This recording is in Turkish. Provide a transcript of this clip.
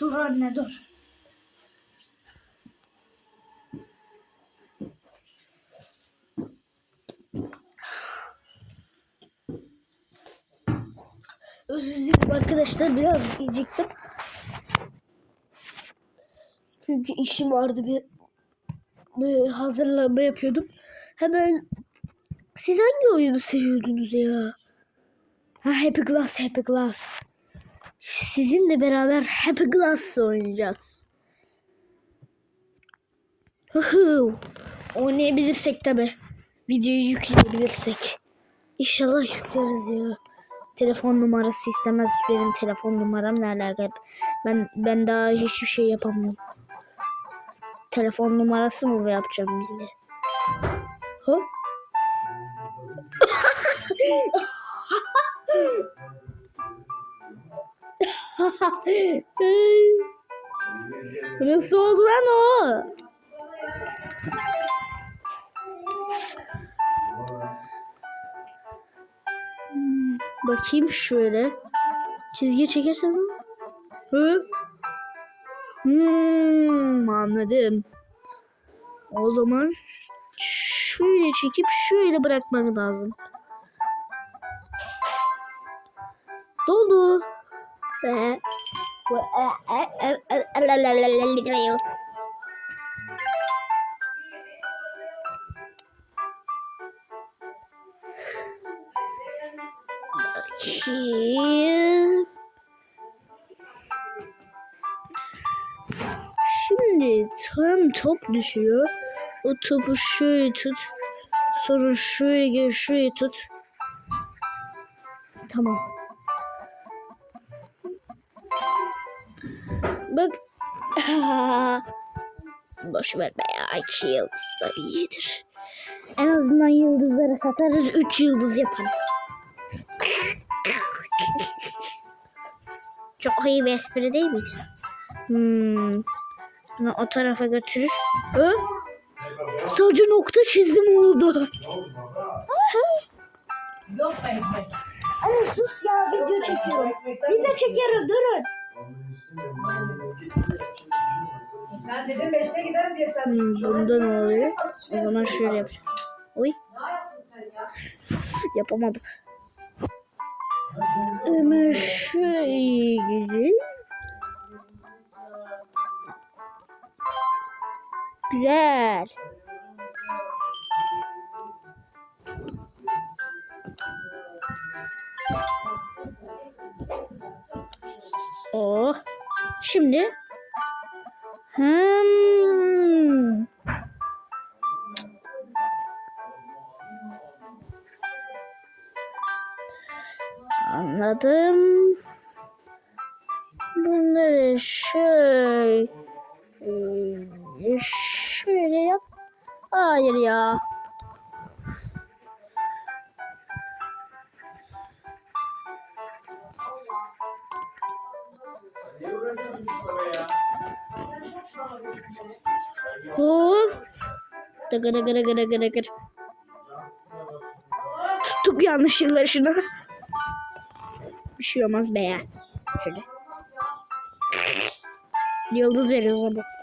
dur anne dur. Özür dilerim arkadaşlar biraz yiyecektim. Çünkü işim vardı bir, bir hazırlanma yapıyordum. Hemen siz hangi oyunu seviyordunuz ya? Ha Happy Glass, Happy Glass. Sizinle beraber Happy Glass oynayacağız. Oynayabilirsek tabi. Videoyu yükleyebilirsek. İnşallah yükleriz ya. Telefon numarası istemez benim telefon numaramla alakalı. Ben ben daha hiçbir şey yapamıyorum. Telefon numarası mı yapacağım bile? Nasıl oldu lan o? Bakayım şöyle. Çizgi çekersen Hı? Hmm, anladım. O zaman şöyle çekip şöyle bırakmak lazım. Doldu. Ve Bakayım. Şimdi tam top düşüyor. O topu şöyle tut. Sonra şöyle gel şöyle tut. Tamam. Bak. Boş ver be ya. İki yıldızlar iyidir. En azından yıldızları satarız. Üç yıldız yaparız. Çok iyi bir espri değil miydi? Hmm. Bunu o tarafa götürür. Ö? Sadece nokta çizdim oldu. Yok ekmek. Anne sus ya video çekiyorum. Video çekiyorum durun. Sen dedin beşte giderim diye sen. Hmm, bunda ne oluyor? O zaman şöyle yapacağım. Oy Ne yaptın sen ya? yapamadım. Hemen şöyle gidelim. Güzel. Oh. Şimdi. Hmm. Anladım. Bunları şöyle şöyle yap. Hayır ya. Hop. Dıgı dıgı dıgı dıgı dıgı. Tuttuk yanlışlıkla şunu. Bir şey olmaz be ya. Şöyle. Yıldız veriyoruz hadi.